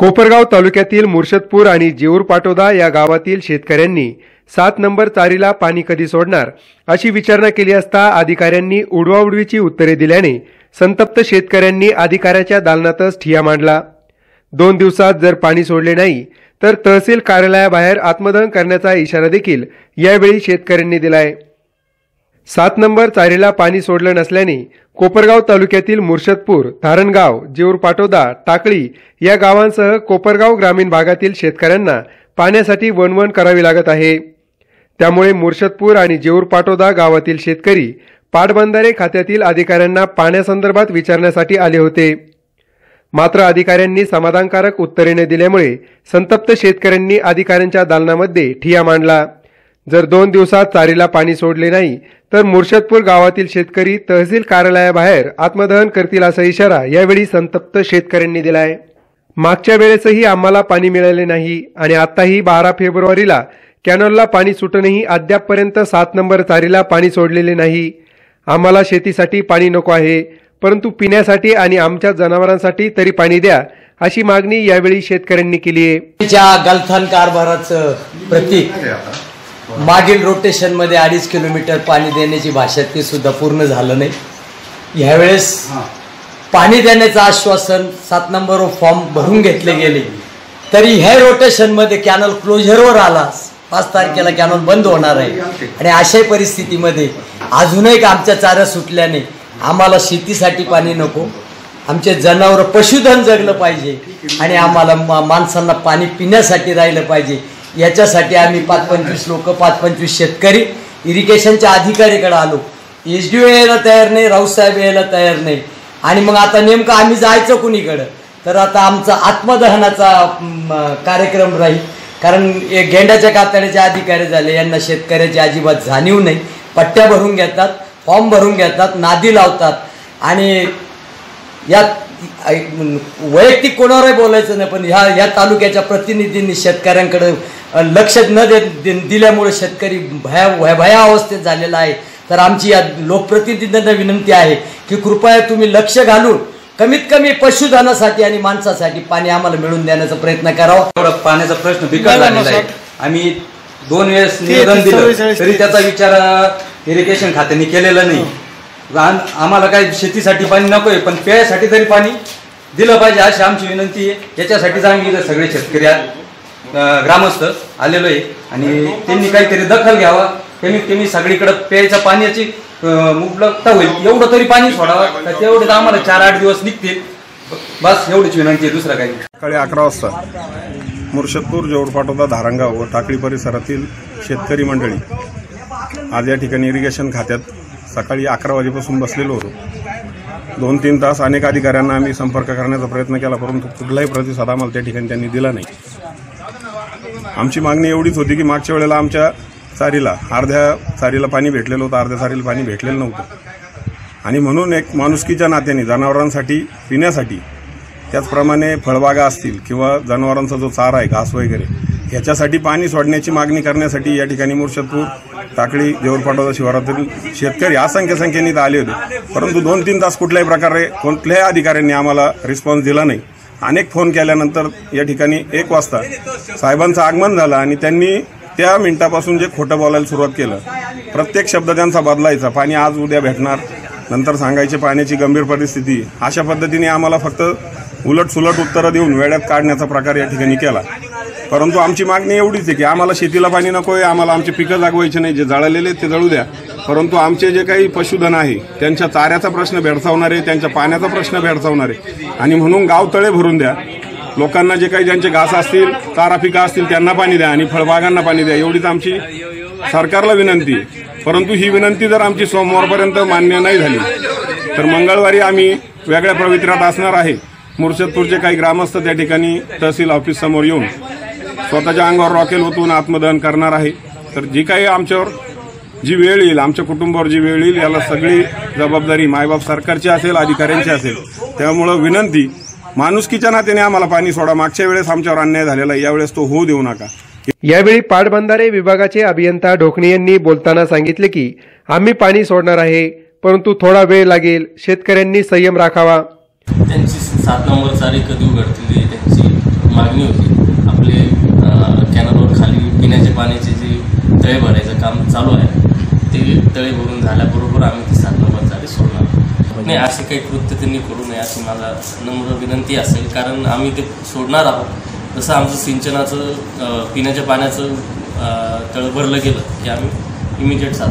कोपरगाव तालुक्यातील मुर्शदपूर आणि जेऊर पाटोदा या गावातील शेतकऱ्यांनी सात नंबर चारीला पाणी कधी सोडणार अशी विचारणा केली असता अधिकाऱ्यांनी उडवाउडवीची उत्तरे दिल्याने संतप्त शेतकऱ्यांनी अधिकाऱ्याच्या दालनातच ठिया मांडला. दोन दिवसात जर पाणी सोडले नाही तर तहसील कार्यालयाबाहेर आत्मदहन करण्याचा इशारा देखील यावेळी शेतकऱ्यांनी दिलाय. सात नंबर चारीला पाणी सोडलं नसल्याने कोपरगाव तालुक्यातील मुर्शदपूर धारणगाव जेऊर पाटोदा टाकळी या गावांसह कोपरगाव ग्रामीण भागातील शेतकऱ्यांना पाण्यासाठी वणवण करावी लागत आहे. त्यामुळे मुर्शदपूर आणि जेऊर पाटोदा गावातील शेतकरी पाटबंधारे खात्यातील अधिकाऱ्यांना पाण्यासंदर्भात विचारण्यासाठी आले होते. मात्र अधिकाऱ्यांनी समाधानकारक उत्तरेने दिल्यामुळे संतप्त शेतकऱ्यांनी अधिकाऱ्यांच्या दालनामध्ये ठिया मांडला. जर दोन दिवसात चारीला पाणी सोडले नाही तर मुर्शदपूर गावातील शेतकरी तहसील कार्यालयाबाहेर आत्मदहन करतील असा इशारा यावेळी संतप्त शेतकऱ्यांनी दिलाय. मागच्या वेळेसही आम्हाला पाणी मिळाले नाही आणि आताही बारा फेब्रुवारीला कॅनॉलला पाणी सुटणंही अद्यापपर्यंत सात नंबर चारीला पाणी सोडलेले नाही. आम्हाला शेतीसाठी पाणी नको आहे परंतु पिण्यासाठी आणि आमच्या जनावरांसाठी तरी पाणी द्या अशी मागणी यावेळी शेतकऱ्यांनी केली आहे. गलथान कारभाराचं प्रतीक मागील रोटेशनमध्ये अडीच किलोमीटर पाणी देण्याची भाषा ते सुद्धा पूर्ण झालं नाही. ह्यावेळेस पाणी देण्याचं आश्वासन सात नंबर फॉर्म भरून घेतले गेले. तरी ह्या रोटेशनमध्ये कॅनल क्लोजरवर आला. पाच तारखेला कॅनल बंद होणार आहे. आणि अशाही परिस्थितीमध्ये अजूनही आमच्या चाऱ्या सुटल्याने आम्हाला शेतीसाठी पाणी नको. आमचे जनावर पशुधन जगलं पाहिजे. आणि आम्हाला मा- माणसांना पाणी पिण्यासाठी राहिलं पाहिजे. याच्यासाठी आम्ही पाच पंचवीस लोक पाच पंचवीस शेतकरी इरिगेशनच्या अधिकारीकडे आलो. एच डी ओ यायला तयार नाही राऊसाहेब यायला तयार नाही. आणि मग आता नेमकं आम्ही जायचं कुणीकडं? तर आता आमचा आत्मदहनाचा कार्यक्रम राहील. कारण गेंड्याच्या कातड्याचे अधिकारी झाले यांना शेतकऱ्याची अजिबात जाणीव नाही. पट्ट्या भरून घेतात फॉर्म भरून घेतात नादी लावतात. आणि यात वैयक्तिक कोणावरही बोलायचं नाही पण ह्या या तालुक्याच्या प्रतिनिधींनी शेतकऱ्यांकडे लक्ष न दे दिल्यामुळे शेतकरी भया भया भया अवस्थेत झालेला आहे. तर आमची या लोकप्रतिनिधींना विनंती आहे की कृपया तुम्ही लक्ष घालून कमीत कमी पशुधनासाठी आणि माणसासाठी पाणी आम्हाला मिळवून देण्याचा प्रयत्न करावा. एवढा पाण्याचा प्रश्न बिकट झालेला आहे. आम्ही दोन वेळेस निवेदन दिलं तरी त्याचा विचार इरिगेशन खात्याने केलेला नाही. आम- आम्हाला काय शेतीसाठी पाणी नकोय पण प्यायसाठी तरी पाणी दिलं पाहिजे अशी आमची विनंती आहे. याच्यासाठीच आम्ही सगळे शेतकरी ग्रामस्थ आलेलो आहे. आणि त्यांनी काहीतरी दखल घ्यावा. कमीत कमी सगळीकडे प्यायच्या पाण्याची उपलब्धता होईल. एवढं तरी पाणी सोडावं. तेवढे तर आम्हाला चार आठ दिवस निघतील. बस एवढीच विनंती आहे. दुसरं काही. सकाळी अकरा वाजता मुर्शदपूर जोडपाटोदा धारणगाव व टाकळी परिसरातील शेतकरी मंडळी आज या ठिकाणी इरिगेशन खात्यात सकाळी अकरा वाजेपासून बसलेलो होतो. दोन तीन तास अनेक अधिकाऱ्यांना आम्ही संपर्क करण्याचा प्रयत्न केला परंतु कुठलाही प्रतिसाद आम्हाला त्या ठिकाणी त्यांनी दिला नाही. आमची मागणी एवढीच होती की मागच्या वेळेला आमच्या चारीला अर्ध्या चारीला पाणी भेटलेलं होतं अर्ध्या चारीला पाणी भेटलेलं नव्हतं. आणि म्हणून एक माणुसकीच्या नात्याने जनावरांसाठी पिण्यासाठी त्याचप्रमाणे फळबागा असतील किंवा जनावरांचा जो चारा आहे घास वगैरे ह्याच्यासाठी पाणी सोडण्याची मागणी करण्यासाठी या ठिकाणी मुर्शदपूर टाकळी जेवरपाटोदा शिवारातील शेतकरी असंख्य संख्येने तर आले होते. परंतु दोन तीन तास कुठल्याही प्रकारे कोणत्याही अधिकाऱ्यांनी आम्हाला रिस्पॉन्स दिला नाही. अनेक फोन केल्यानंतर या ठिकाणी एक वाजता साहेबांचं आगमन झालं आणि त्यांनी त्या मिनिटापासून जे खोटं बोलायला सुरुवात केलं प्रत्येक शब्द त्यांचा बदलायचा. पाणी आज उद्या भेटणार. नंतर सांगायचे पाण्याची गंभीर परिस्थिती. अशा पद्धतीने आम्हाला फक्त उलट सुलट उत्तरं देऊन वेळात काढण्याचा प्रकार या ठिकाणी केला. परंतु आमची मागणी एवढीच आहे की आम्हाला शेतीला पाणी नको आहे आम्हाला आमचे पिकं जागवायचे नाही जे जळालेले आहेत ते जळू द्या. परंतु आमचे जे काही पशुधन आहे त्यांच्या चाऱ्याचा प्रश्न भेडसावणार आहे त्यांच्या पाण्याचा प्रश्न भेडसावणार. आहे आणि म्हणून गाव तळे भरून द्या. लोकांना जे काही ज्यांचे घास असतील चारा पिकं असतील त्यांना पाणी द्या आणि फळबागांना पाणी द्या. एवढीच आमची सरकारला विनंती आहे. परंतु ही विनंती जर आमची सोमवारपर्यंत मान्य नाही झाली तर मंगळवारी आम्ही वेगळ्या पवित्र्यात असणार आहे. मुर्शदपूरचे काही ग्रामस्थ त्या ठिकाणी तहसील ऑफिस समोर येऊन स्वतःच्या अंगावर रॉकेल ओतून आत्मदहन करणार आहे. तर जी काही आमच्यावर जी वेळ येईल आमच्या कुटुंबावर जी वेळ येईल याला सगळी जबाबदारी मायबाप सरकारची असेल अधिकाऱ्यांची असेल. त्यामुळं विनंती माणुसकीच्या नात्याने आम्हाला पाणी सोडा. मागच्या वेळेस आमच्यावर अन्याय झालेला आहे. यावेळेस तो होऊ देऊ नका. यावेळी पाटबंधारे विभागाचे अभियंता ढोकणे यांनी बोलताना सांगितले की आम्ही पाणी सोडणार आहे परंतु थोडा वेळ लागेल. शेतकऱ्यांनी संयम राखावा. त्यांची सात नंबर चारी कधी उघडतील त्यांची मागणी होती आपले अं, कॅनलवर खाली पिण्याच्या पाण्याचे जे तळे भरायचं काम चालू आहे. ते तळे भरून झाल्याबरोबर आम्ही ती सात नंबर सोडणार. नाही असे काही कृत्य त्यांनी करू नये अशी माझा नम्र विनंती असेल. कारण आम्ही ते सोडणार आहोत. जसं आमचं सिंचनाचं पिण्याच्या पाण्याचं तळ भरलं गेलं की आम्ही इमिजिएट सात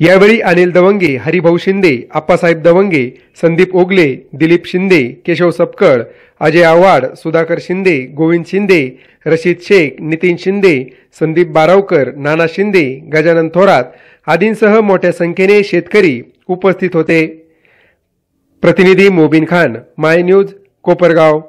यावेळी अनिल दवंगे हरिभाऊ शिंदे आप्पासाहेब दवंगे संदीप ओगले दिलीप शिंदे केशव सपकळ अजय आव्हाड सुधाकर शिंदे गोविंद शिंदे रशीद शेख नितीन शिंदे संदीप बारावकर नाना शिंदे गजानन थोरात आदींसह मोठ्या संख्येने शेतकरी उपस्थित होते. प्रतिनिधी मोबिन खान माय न्यूज कोपरगाव.